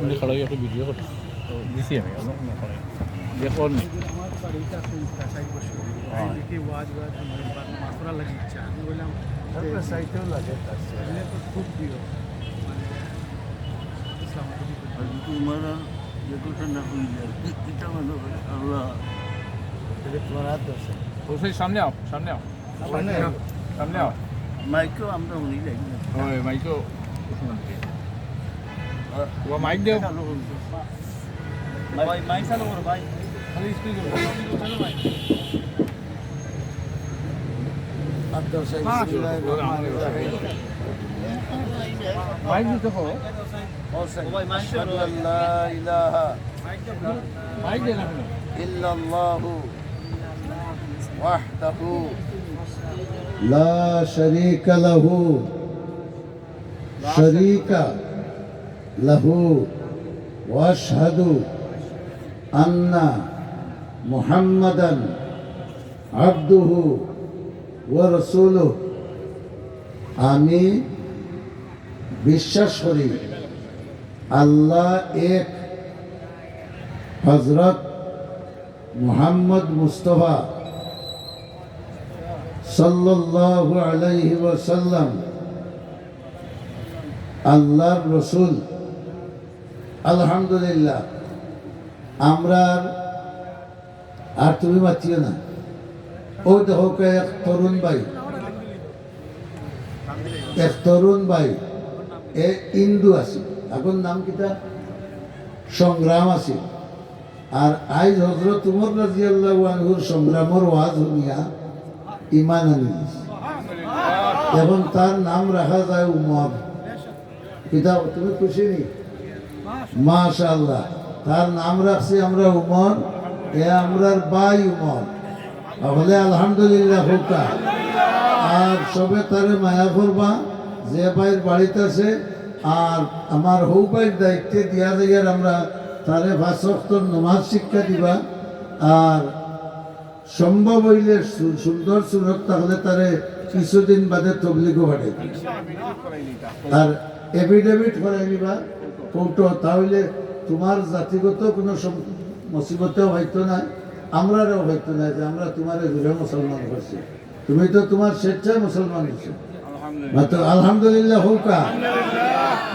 উনি খাড়াই একটা ভিডিও করে তো দিছি আমি অন্য অন্য করে দেখুন আমার বাড়িতে আছে ষাট বছর হ্যাঁ। দেখি ওয়াজ ওয়াজ মাথুরা লাগে ইচ্ছা আমি বললাম তারপরে সাইটেও লাগে তার সাথে। এগুলো তো খুব প্রিয় মানে ইসলাম আর তোমারা যেটা না হইলে এটা মনে করে আল্লাহ এটা তোমার হাত আছে ওই সামনে আও সামনে আও সামনে আও। সামনে আও মাইকেও আমরা উনি লাগি ওই মাইকও ও মাইক দেও ভাই মাইক চালু করো ভাই খালি স্পিক আব্দুল মাইক দিতে হবে أشهد أن لا إله মাইক দেন আপনি إلا الله وحده لا شريك له شريك লাহু, ওয়াশহাদু আন্না মুহাম্মাদান আব্দুহু ও রাসূলুহু। আমি বিশ্বাস করি, আল্লাহ এক হজরত মুহাম্মদ মুস্তফা সাল্লাল্লাহু আলাইহি ওয়াসাল্লাম, আল্লাহর রসুল। আলহামদুলিল্লাহ। আমরা আর- তুমি মাতিও না। ওই দেখো এক তরুণ ভাই। এক তরুণ ভাই। এ ইন্দু আছে। এখন নাম কিতা সংগ্রাম আছে। আর আইজ হজরত উমর আনহুর সংগ্রামর ওয়াজ শুনিয়া ইমান আনি এবং তার নাম রাখা যায় উমর। পিতা তুমি খুশি নি? মাশাআল্লাহ। তার নাম রাখছি আমরা উমর, এ আমরার বাই উমর। তাহলে আলহামদুলিল্লাহ হোকা আর সবে তারে মায়া করবা, যে ভাইয়ের বাড়িতে আছে, আর আমার হৌ ভাইয়ের দায়িত্বে দিয়া যাইয়ার আমরা তারে ভাষক্তর নমাজ শিক্ষা দিবা। আর সম্ভব হইলে সুন্দর সুরত তাহলে তারে কিছুদিন বাদে তবলিগও বাড়ে আর এফিডেভিট করাই নিবা কৌটো তাহলে তোমার জাতিগত কোনো মুসিবতেও হয়তো না আমরারও হয়তো না যে আমরা তোমার ঘুরে মুসলমান করছি। তুমি তো তোমার স্বেচ্ছায় মুসলমান হয়েছো। আলহামদুলিল্লাহ। হোকা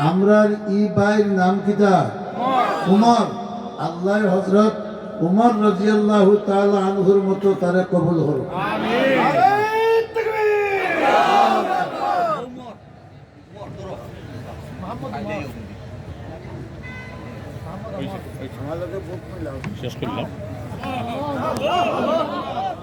আমরার ই বাইর নাম কিতা? উমর। আল্লাহ হজরত উমর রাজিয়াল্লাহু তাআলা আনহুর মতো তারে কবুল হল শেষ করলাম। হ্যাঁ, হ্যাঁ, হ্যাঁ।